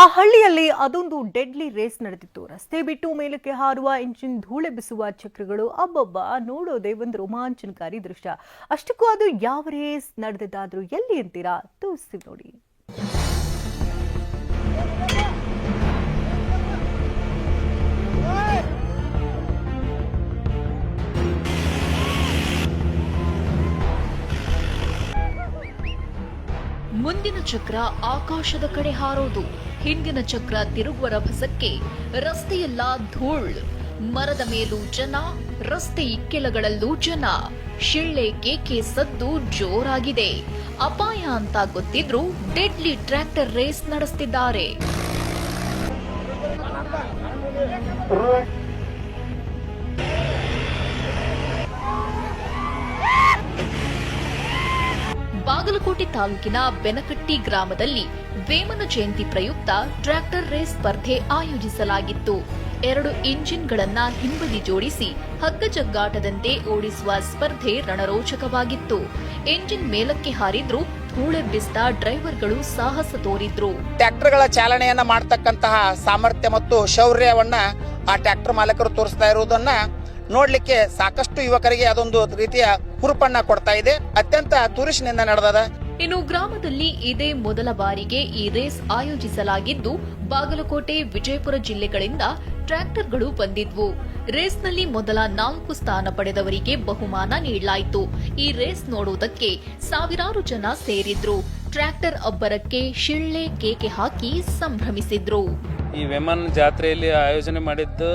ಆ ಹಳ್ಳಿಯಲ್ಲಿ ಅದೊಂದು ಡೆಡ್ಲಿ ರೇಸ್ ನಡೆದಿತ್ತು. ರಸ್ತೆ ಬಿಟ್ಟು ಮೇಲಕ್ಕೆ ಹಾರುವ ಇಂಜಿನ್ ಧೂಳೆಬ್ಬಿಸುವ ಚಕ್ರಗಳು ಅಬ್ಬಬ್ಬ, ನೋಡೋದೇ ಒಂದು ರೋಮಾಂಚನಕಾರಿ ದೃಶ್ಯ. ಅಷ್ಟಕ್ಕೂ ಅದು ಯಾವ ರೇಸ್ ನಡೆದಿದ್ದಾದ್ರೂ ಎಲ್ಲಿ ಅಂತೀರಾ? ತೋರಿಸ್ತೀವಿ ನೋಡಿ. ಮುಂದಿನ ಚಕ್ರ ಆಕಾಶದ ಕಡೆ ಹಾರೋದು. ಹಿಂದಿನ ಚಕ್ರ ತಿರುಗುವ ರಭಸಕ್ಕೆ ರಸ್ತೆಯೆಲ್ಲ ಧೂಳ್. ಮರದ ಮೇಲೂ ಜನ, ರಸ್ತೆ ಇಕ್ಕೆಲಗಳಲ್ಲೂ ಜನ. ಶಿಳ್ಳೆ ಕೇಕೆ ಸದ್ದು ಜೋರಾಗಿದೆ. ಅಪಾಯ ಅಂತ ಗೊತ್ತಿದ್ರೂ ಡೆಡ್ಲಿ ಟ್ರ್ಯಾಕ್ಟರ್ ರೇಸ್ ನಡೆಸ್ತಿದ್ದಾರೆ. ತಾಲೂಕಿನ ಬೆನಕಟ್ಟಿ ಗ್ರಾಮದಲ್ಲಿ ವೇಮನ ಜಯಂತಿ ಪ್ರಯುಕ್ತ ಟ್ರ್ಯಾಕ್ಟರ್ ರೇಸ್ ಸ್ಪರ್ಧೆ ಆಯೋಜಿಸಲಾಗಿತ್ತು. ಎರಡು ಇಂಜಿನ್ಗಳನ್ನ ಹಿಂಬದಿ ಜೋಡಿಸಿ ಹಗ್ಗಜಗ್ಗಾಟದಂತೆ ಓಡಿಸುವ ಸ್ಪರ್ಧೆ ರಣರೋಚಕವಾಗಿತ್ತು. ಇಂಜಿನ್ ಮೇಲಕ್ಕೆ ಹಾರಿದ್ರು ಹೂಳೆಬ್ಬಿಸಿದ ಡ್ರೈವರ್ಗಳು ಸಾಹಸ ತೋರಿದ್ರು. ಟ್ರ್ಯಾಕ್ಟರ್ಗಳ ಚಾಲನೆಯನ್ನ ಮಾಡತಕ್ಕಂತಹ ಸಾಮರ್ಥ್ಯ ಮತ್ತು ಶೌರ್ಯವನ್ನ ಆ ಟ್ರ್ಯಾಕ್ಟರ್ ಮಾಲಕರು ತೋರಿಸ್ತಾ ಇರುವುದನ್ನ ನೋಡ್ಲಿಕ್ಕೆ ಸಾಕಷ್ಟು ಯುವಕರಿಗೆ ಅದೊಂದು ರೀತಿಯ ಹುರುಪನ್ನ ಕೊಡ್ತಾ ಇದೆ. ಅತ್ಯಂತ ತುರಿಶಿನಿಂದ ನಡೆದದ ಇನ್ನು ಗ್ರಾಮದಲ್ಲಿ ಇದೇ ಮೊದಲ ಬಾರಿಗೆ ಈ ರೇಸ್ ಆಯೋಜಿಸಲಾಗಿದ್ದು, ಬಾಗಲಕೋಟೆ, ವಿಜಯಪುರ ಜಿಲ್ಲೆಗಳಿಂದ ಟ್ರ್ಯಾಕ್ಟರ್ಗಳು ಬಂದಿದ್ವು. ರೇಸ್ನಲ್ಲಿ ಮೊದಲ ನಾಲ್ಕು ಸ್ಥಾನ ಪಡೆದವರಿಗೆ ಬಹುಮಾನ ನೀಡಲಾಯಿತು. ಈ ರೇಸ್ ನೋಡುವುದಕ್ಕೆ ಸಾವಿರಾರು ಜನ ಸೇರಿದ್ರು. ಟ್ರ್ಯಾಕ್ಟರ್ ಅಬ್ಬರಕ್ಕೆ ಶಿಳ್ಳೆ ಕೇಕೆ ಹಾಕಿ ಸಂಭ್ರಮಿಸಿದ್ರು. ಈ ವೆಮನ್ ಜಾತ್ರೆಯಲ್ಲಿ ಆಯೋಜನೆ ಮಾಡಿದ್ದು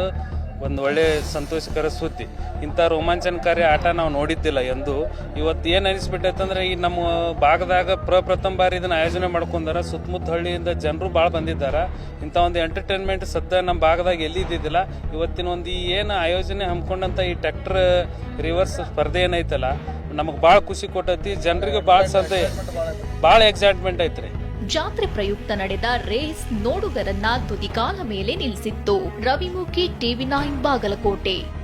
ಒಂದು ಒಳ್ಳೆ ಸಂತೋಷಕರ ಸುದ್ದಿ. ಇಂಥ ರೋಮಾಂಚನಕಾರಿ ಆಟ ನಾವು ನೋಡಿದ್ದಿಲ್ಲ ಎಂದು ಇವತ್ತು ಏನು ಅನಿಸ್ಬಿಟ್ಟೈತಂದ್ರೆ ಈ ನಮ್ಮ ಭಾಗದಾಗ ಪ್ರಪ್ರಥಮ ಬಾರಿ ಇದನ್ನ ಆಯೋಜನೆ ಮಾಡ್ಕೊಂಡಾರ ಸುತ್ತಮುತ್ತ ಹಳ್ಳಿಯಿಂದ ಜನರು ಭಾಳ ಬಂದಿದ್ದಾರೆ. ಇಂಥ ಒಂದು ಎಂಟರ್ಟೈನ್ಮೆಂಟ್ ಸದ್ಯ ನಮ್ಮ ಭಾಗದಾಗ ಎಲ್ಲಿ ಇದ್ದಿದ್ದಿಲ್ಲ ಇವತ್ತಿನ ಒಂದು ಈ ಏನು ಆಯೋಜನೆ ಹಮ್ಮಿಕೊಂಡಂಥ ಈ ಟ್ರ್ಯಾಕ್ಟರ್ ರಿವರ್ಸ್ ಸ್ಪರ್ಧೆ ಏನೈತಲ್ಲ, ನಮಗೆ ಭಾಳ ಖುಷಿ ಕೊಟ್ಟೈತಿ, ಜನರಿಗೆ ಭಾಳ ಸದ್ಯ ಭಾಳ ಎಕ್ಸೈಟ್ಮೆಂಟ್ ಐತ್ರಿ. ಜಾತ್ರೆ ಪ್ರಯುಕ್ತ ನಡೆದ ರೇಸ್ ನೋಡುಗರನ್ನ ತುದಿಗಾಲ ಮೇಲೆ ನಿಲ್ಲಿಸಿತ್ತು. Ravimukhi TV nine Bagalkot.